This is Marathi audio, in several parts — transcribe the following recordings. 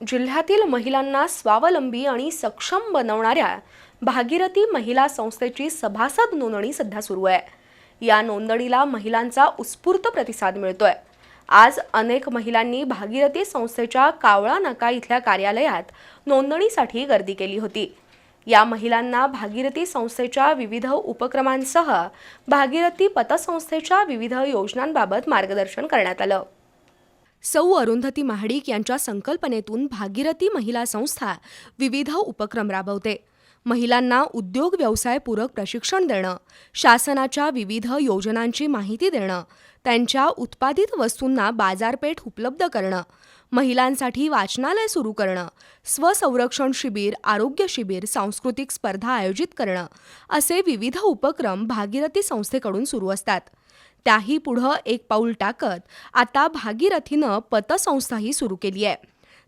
जिल्ह्यातील महिलांना स्वावलंबी आणि सक्षम बनवणाऱ्या भागीरथी महिला संस्थेची सभासद नोंदणी सध्या सुरू आहे. या नोंदणीला महिलांचा उत्स्फूर्त प्रतिसाद मिळतोय. आज अनेक महिलांनी भागीरथी संस्थेच्या कावळा नाका इथल्या कार्यालयात नोंदणीसाठी गर्दी केली होती. या महिलांना भागीरथी संस्थेच्या विविध उपक्रमांसह भागीरथी पतसंस्थेच्या विविध योजनांबाबत मार्गदर्शन करण्यात आलं. सौ अरुंधती महाडिक यांच्या संकल्पनेतून भागीरथी महिला संस्था विविध उपक्रम राबवते. महिलांना उद्योग व्यवसाय पूरक प्रशिक्षण देणं शासनाच्या विविध योजनांची माहिती देणं त्यांच्या उत्पादित वस्तूंना बाजारपेठ उपलब्ध करणं महिलांसाठी वाचनालय सुरू करणं स्वसंरक्षण शिबिर आरोग्य शिबिर सांस्कृतिक स्पर्धा आयोजित करणं असे विविध उपक्रम भागीरथी संस्थेकडून सुरू असतात. त्याही पुढं एक पाऊल टाकत आता भागीरथीनं पतसंस्थाही सुरू केली आहे.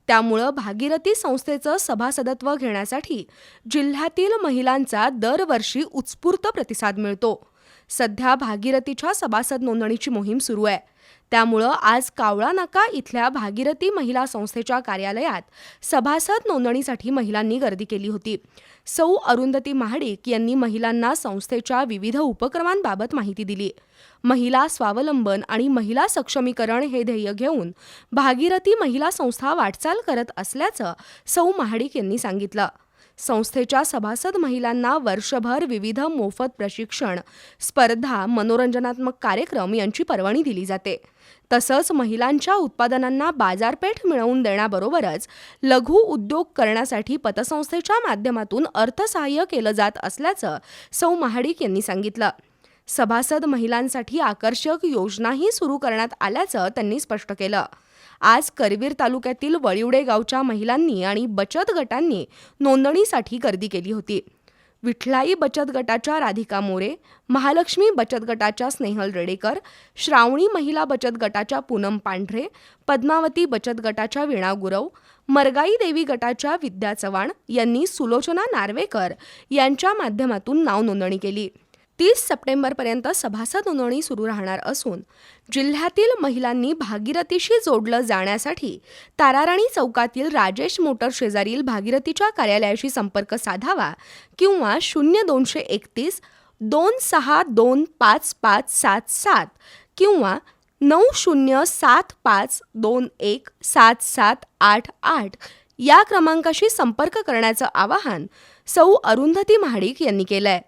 त्यामुळं भागीरथी संस्थेचं सभासदत्व घेण्यासाठी जिल्ह्यातील महिलांचा दरवर्षी उत्स्फूर्त प्रतिसाद मिळतो. सध्या भागीरथीच्या सभासद नोंदणीची मोहीम सुरू आहे. त्यामुळं आज कावळा नाका इथल्या भागीरथी महिला संस्थेच्या कार्यालयात सभासद नोंदणीसाठी महिलांनी गर्दी केली होती. सौ अरुंधती महाडिक यांनी महिलांना संस्थेच्या विविध उपक्रमांबाबत माहिती दिली. महिला स्वावलंबन आणि महिला सक्षमीकरण हे ध्येय घेऊन भागीरथी महिला संस्था वाटचाल करत असल्याचं सौ महाडिक यांनी सांगितलं. संस्थेच्या सभासद महिलांना वर्षभर विविध मोफत प्रशिक्षण स्पर्धा मनोरंजनात्मक कार्यक्रम यांची पर्वणी दिली जाते. तसंच महिलांच्या उत्पादनांना बाजारपेठ मिळवून देण्याबरोबरच लघु उद्योग करण्यासाठी पतसंस्थेच्या माध्यमातून अर्थसहाय्य केलं जात असल्याचं सौ महाडिक यांनी सांगितलं. सभासद महिलांसाठी आकर्षक योजनाही सुरू करण्यात आल्याचं त्यांनी स्पष्ट केलं. आज करवीर तालुक्यातील वळिवडे गावच्या महिलांनी आणि बचत गटांनी नोंदणीसाठी गर्दी केली होती. विठलाई बचत गटाच्या राधिका मोरे महालक्ष्मी बचत गटाच्या स्नेहल रेडेकर श्रावणी महिला बचत गटाच्या पूनम पांढरे पद्मावती बचत गटाच्या वीणा गुरव मरगाई देवी गटाच्या विद्या चव्हाण यांनी सुलोचना नार्वेकर यांच्या माध्यमातून नाव नोंदणी केली. तीस सप्टेंबरपर्यंत सभासद नोंदणी सुरू राहणार असून जिल्ह्यातील महिलांनी भागीरथीशी जोडलं जाण्यासाठी ताराराणी चौकातील राजेश मोटर शेजारील भागीरथीच्या कार्यालयाशी संपर्क साधावा किंवा शून्य दोनशे एकतीस दोन सहा दोन पाच पाच सात सात किंवा नऊ शून्य सात पाच दोन एक सात सात आठ आठ या क्रमांकाशी संपर्क करण्याचं आवाहन सौ अरुंधती महाडिक यांनी केलं आहे